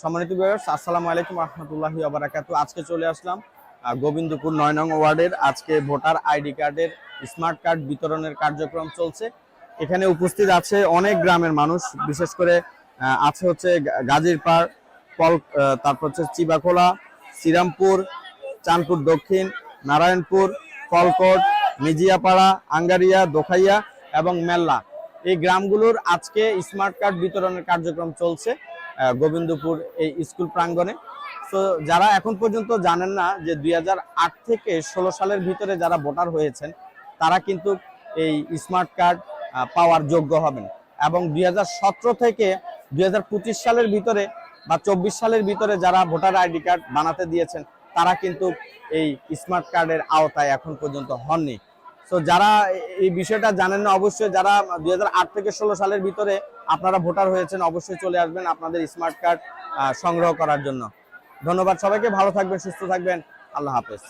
সম্মানিত ভিউয়ার্স আসসালামু আলাইকুম রহমতুল্লাহি আবারাকাতু আজকে চলে আসলাম গোবিন্দপুর নয় নং ওয়ার্ডের আজকে ভোটার আইডি কার্ডের স্মার্ট কার্ড বিতরণের কার্যক্রম চলছে। এখানে উপস্থিত আছে অনেক গ্রামের মানুষ বিশেষ করে আছে হচ্ছে গা- গাজীরপাড় পল আহ, তারপর হচ্ছে চিবাখোলা শ্রীরামপুর চাঁদপুর দক্ষিণ নারায়ণপুর ফলকোট মিজিয়াপাড়া আঙ্গারিয়া দোখাইয়া এবং মেল্লা। এই গ্রামগুলোর আজকে স্মার্ট কার্ড বিতরণের কার্যক্রম চলছে। গোবিন্দপুর এই স্কুল প্রাঙ্গণে। তো যারা এখন পর্যন্ত জানেন না যে দুই হাজার আট থেকে ষোলো সালের ভিতরে যারা ভোটার হয়েছেন, তারা কিন্তু এই স্মার্ট কার্ড পাওয়ার যোগ্য হবেন। এবং দুই হাজার সতেরো থেকে দুই হাজার পঁচিশ সালের ভিতরে বা চব্বিশ সালের ভিতরে যারা ভোটার আইডি কার্ড বানাতে দিয়েছেন, তারা কিন্তু এই স্মার্ট কার্ডের আওতায় এখন পর্যন্ত হননি। তো যারা এই বিষয়টা জানেন না, অবশ্যই যারা দুই হাজার আট থেকে ষোলো সালের ভিতরে আপনারা ভোটার হয়েছেন, অবশ্যই চলে আসবেন আপনাদের স্মার্ট কার্ড সংগ্রহ করার জন্য। ধন্যবাদ সবাইকে, ভালো থাকবেন, সুস্থ থাকবেন, আল্লাহ হাফেজ।